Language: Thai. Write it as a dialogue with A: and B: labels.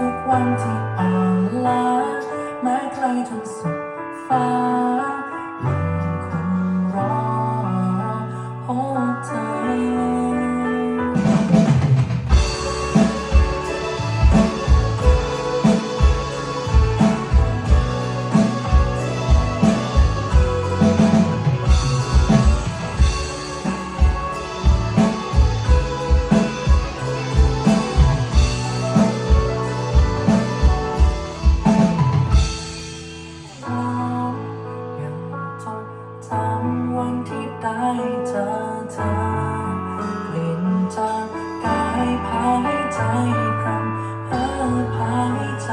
A: ทุกวันที่อ่อนล้าแม้ไกลถึงสุดฟ้า วันที่ได้เจอเธอกลิ่นจากกายพายใจพรำเพ้อพายใจ